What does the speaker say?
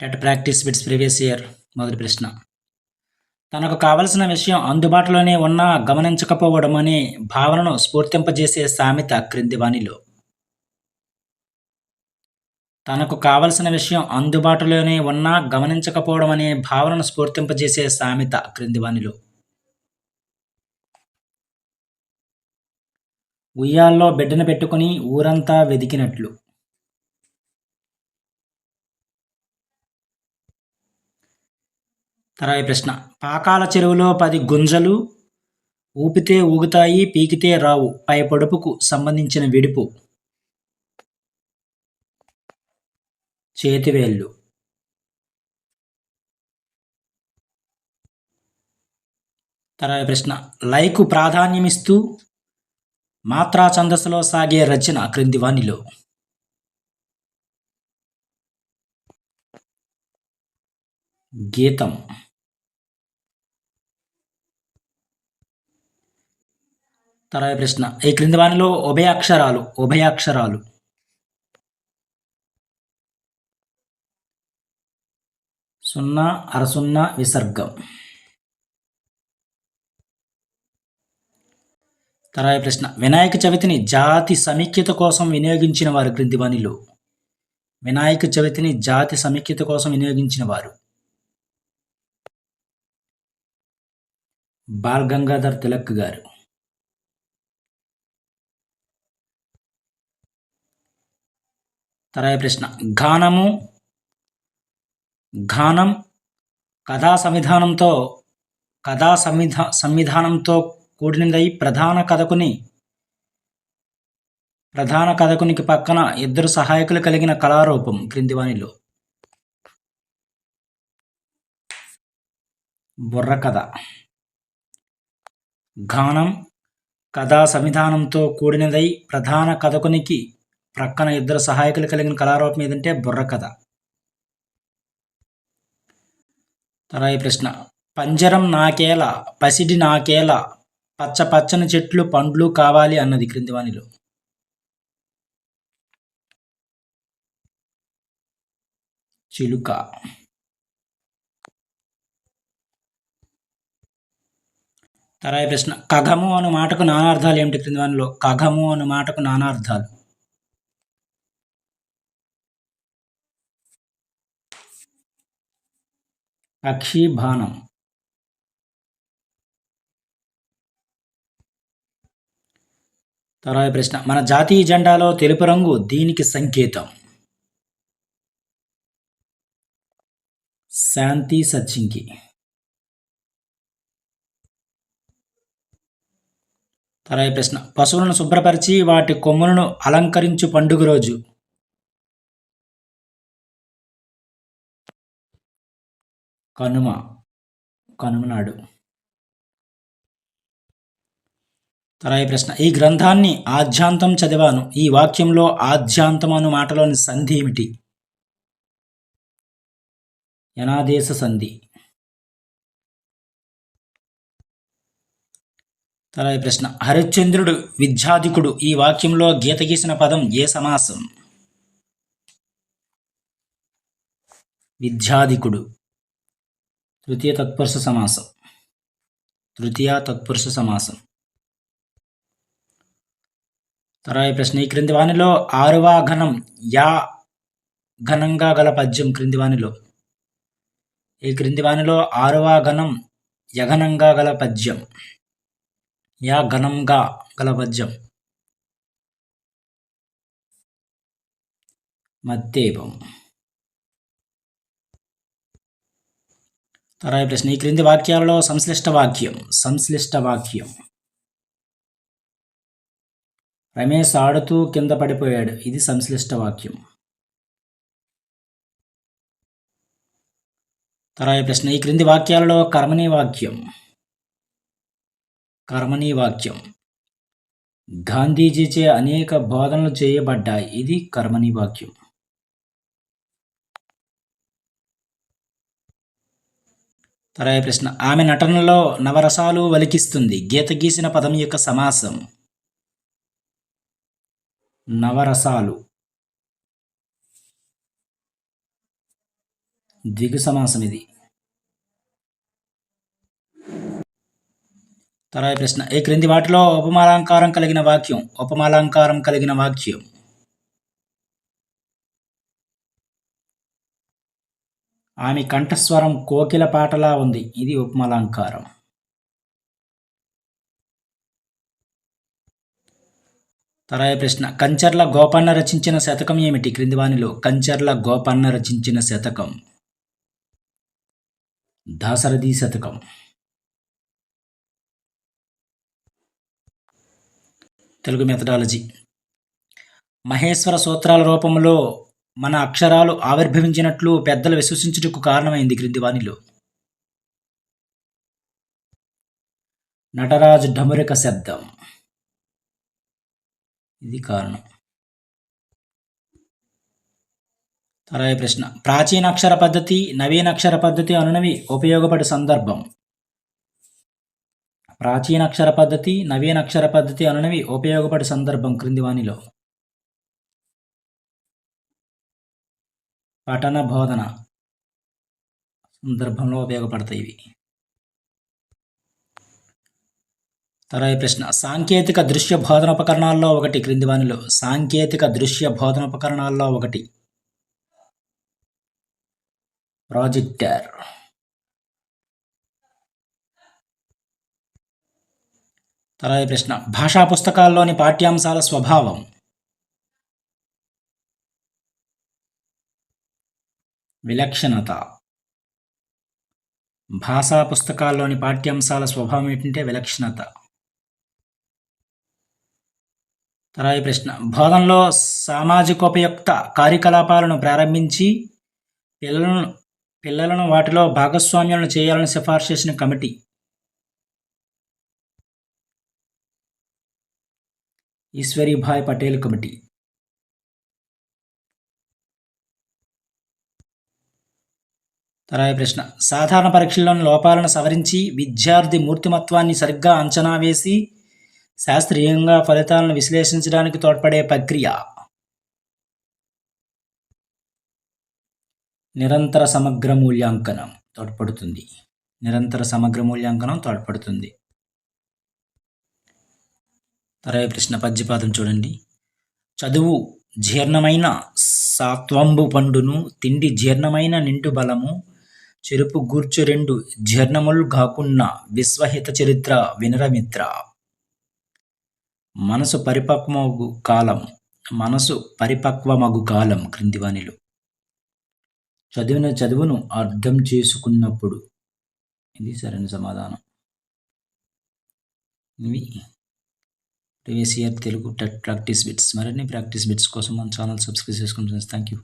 TET practice bits previous year మొదటి ప్రశ్న. తనకు కావలసిన విషయం అందుబాటులోనే ఉన్నా గమనించకపోవడం అనే భావనను స్ఫూర్తింపజేసే సామెత క్రింది వాణిలో తనకు కావలసిన విషయం అందుబాటులోనే ఉన్నా గమనించకపోవడం అనే భావనను స్ఫూర్తింపజేసే సామెత క్రింది వాణిలో ఉయ్యాల్లో బిడ్డను పెట్టుకుని ఊరంతా వెదికినట్లు. తర్వాత ప్రశ్న. పాకాల చెరువులో పది గుంజలు ఊపితే ఊగుతాయి పీకితే రావు. పై పొడుపుకు సంబంధించిన విడుపు. చేతివేళ్ళు తర్వాత ప్రశ్న. లైకు ప్రాధాన్యమిస్తూ మాత్రా ఛందస్సులో సాగే రచన క్రింది వానిలో గీతం. తర్వాత ప్రశ్న. ఈ క్రింది వానిలో ఉభయాక్షరాలు ఉభయాక్షరాలు సున్నా అరసున్నా విసర్గం. తర్వాత ప్రశ్న. వినాయక చవితిని జాతి సమీక్యత కోసం వినియోగించిన వారు క్రింది వానిలో వినాయక చవితిని జాతి సమీక్యత కోసం వినియోగించిన వారు. బాల్ గంగాధర్ తిలక్ గారు. తర్వాత ప్రశ్న. గానము గానం కథా సంవిధానంతో కథా సంవిధా సంవిధానంతో కూడినదై ప్రధాన కథకుని ప్రధాన కథకునికి పక్కన ఇద్దరు సహాయకులు కలిగిన కళారూపం క్రింది వానిలో బుర్రకథ గానం కథా సంవిధానంతో కూడినదై ప్రధాన కథకునికి ప్రక్కన ఇద్దరు సహాయకులు కలిగిన కళారూపం ఏదంటే బుర్రకథ తర్వాత ప్రశ్న. పంజరం నాకేల పసిడి నాకేల పచ్చ పచ్చని చెట్లు పండ్లు కావాలి అన్నది క్రింది వానిలో చిలుక. తర్వాత ప్రశ్న. కఘము అను మాటకు నానార్థాలు ఏమిటి క్రింది వానిలో కఘము అను మాటకు నానార్థాలు. పక్షి బాణం తర్వాత ప్రశ్న మన జాతీయ జెండాలో తెలుపు రంగు దీనికి సంకేతం. శాంతి సచ్చింకి. తర్వాత ప్రశ్న పశువులను శుభ్రపరిచి వాటి కొమ్ములను అలంకరించు పండుగ రోజు. కనుమ కనుమనాడు తరాయి ప్రశ్న ఈ గ్రంథాన్ని ఆధ్యాంతం చదివాను. ఈ వాక్యంలో ఆధ్యాంతం అను మాటలోని సంధి ఏమిటి? యనాదేశ సంధి. తరాయి ప్రశ్న హరిశ్చంద్రుడు విద్యాధికుడు ఈ వాక్యంలో గీత గీసిన పదం ఏ సమాసం? విద్యాధికుడు. తృతీయ తత్పురుష సమాసం. తృతీయ తత్పురుష సమాసం. తర్వాత ప్రశ్న ఈ క్రింది వాణిలో ఆరువా ఘనం యా ఘనంగా గల పద్యం క్రింది వాణిలో ఈ క్రింది వాణిలో ఆరువా ఘనం యఘనంగా గల పద్యం. యా ఘనంగా గల పద్యం. మత్తేపం తర్వాత ప్రశ్న. ఈ క్రింది వాక్యాలలో సంశ్లిష్ట వాక్యం సంశ్లిష్ట వాక్యం. రమేష్ ఆడుతూ కింద పడిపోయాడు. ఇది సంశ్లిష్ట వాక్యం. తర్వాత ప్రశ్న. ఈ క్రింది వాక్యాలలో కర్మని వాక్యం. కర్మని వాక్యం. గాంధీజీచే అనేక బోధనలు చేయబడ్డాయి. ఇది కర్మని వాక్యం. తర్వాత ప్రశ్న. ఆమె నటనలో నవరసాలు వలికిస్తుంది. గీత గీసిన పదం యొక్క సమాసం. నవరసాలు. ద్విగు సమాసం ఇది. తర్వాత ప్రశ్న. ఈ క్రింది వాటిలో ఉపమాలంకారం కలిగిన వాక్యం? ఉపమాలంకారం కలిగిన వాక్యం. ఆమె కంఠస్వరం కోకిల పాటలా ఉంది. ఇది ఉపమలంకారం. తరాయ ప్రశ్న. కంచర్ల గోపన్న రచించిన శతకం ఏమిటి? క్రింది వాణిలో కంచర్ల గోపన్న రచించిన శతకం. దాసరథి శతకం. తెలుగు మెథడాలజీ. మహేశ్వర సూత్రాల రూపంలో మన అక్షరాలు ఆవిర్భవించినట్లు పెద్దలు విశ్వసించుటకు కారణమైంది క్రిందివాణిలో నటరాజ్ నటరాజు ఢమురిక శబ్దం. ఇది కారణం. తర్వాత ప్రశ్న. ప్రాచీన అక్షర పద్ధతి నవీన అక్షర పద్ధతి అనునవి ఉపయోగపడే సందర్భం. ప్రాచీన అక్షర పద్ధతి నవీన అక్షర పద్ధతి అనునవి ఉపయోగపడే సందర్భం క్రింది వాణిలో పఠన బోధన సందర్భంలో ఉపయోగపడతాయి ఇవి. తర్వాత ప్రశ్న. సాంకేతిక దృశ్య బోధన ఉపకరణాల్లో ఒకటి. క్రింది వానిలో. సాంకేతిక దృశ్య బోధన ఉపకరణాల్లో ఒకటి. ప్రాజెక్టర్. తర్వాత ప్రశ్న. భాషా పుస్తకాల్లోని పాఠ్యాంశాల స్వభావం. విలక్షణత. భాషా పుస్తకాల్లోని పాఠ్యాంశాల స్వభావం ఏంటంటే విలక్షణత. తర్వాత ప్రశ్న. బోధనలో సామాజికోపయుక్త కార్యకలాపాలను ప్రారంభించి పిల్లలను పిల్లలను వాటిలో భాగస్వామ్యాలను చేయాలని సిఫార్సు చేసిన కమిటీ. ఈశ్వరీభాయ్ పటేల్ కమిటీ. తర్వాత ప్రశ్న. సాధారణ పరీక్షల్లోని లోపాలను సవరించి విద్యార్థి మూర్తిమత్వాన్ని సరిగ్గా అంచనా వేసి శాస్త్రీయంగా ఫలితాలను విశ్లేషించడానికి తోడ్పడే ప్రక్రియ. నిరంతర సమగ్ర మూల్యాంకనం తోడ్పడుతుంది. నిరంతర సమగ్ర మూల్యాంకనం తోడ్పడుతుంది. తర్వాత ప్రశ్న పద్యపాదం చూడండి. చదువు జీర్ణమైన సాత్వంబు పండును తిండి జీర్ణమైన నిండు బలము చెరుపు గూర్చు రెండు జీర్ణములు కాకున్న విశ్వహిత చరిత్ర వినరమిత్ర. మనసు పరిపక్వమగు కాలం మనసు పరిపక్వమగు కాలం క్రింది వానిలో. చదివిన చదువును అర్థం చేసుకున్నప్పుడు. ఇది సరైన సమాధానం. ఇవి previous year Telugu TET practice bits. మరిన్ని ప్రాక్టీస్ బిట్స్ కోసం మన ఛానల్ సబ్స్క్రైబ్ చేసుకుంటున్నాను. Thank you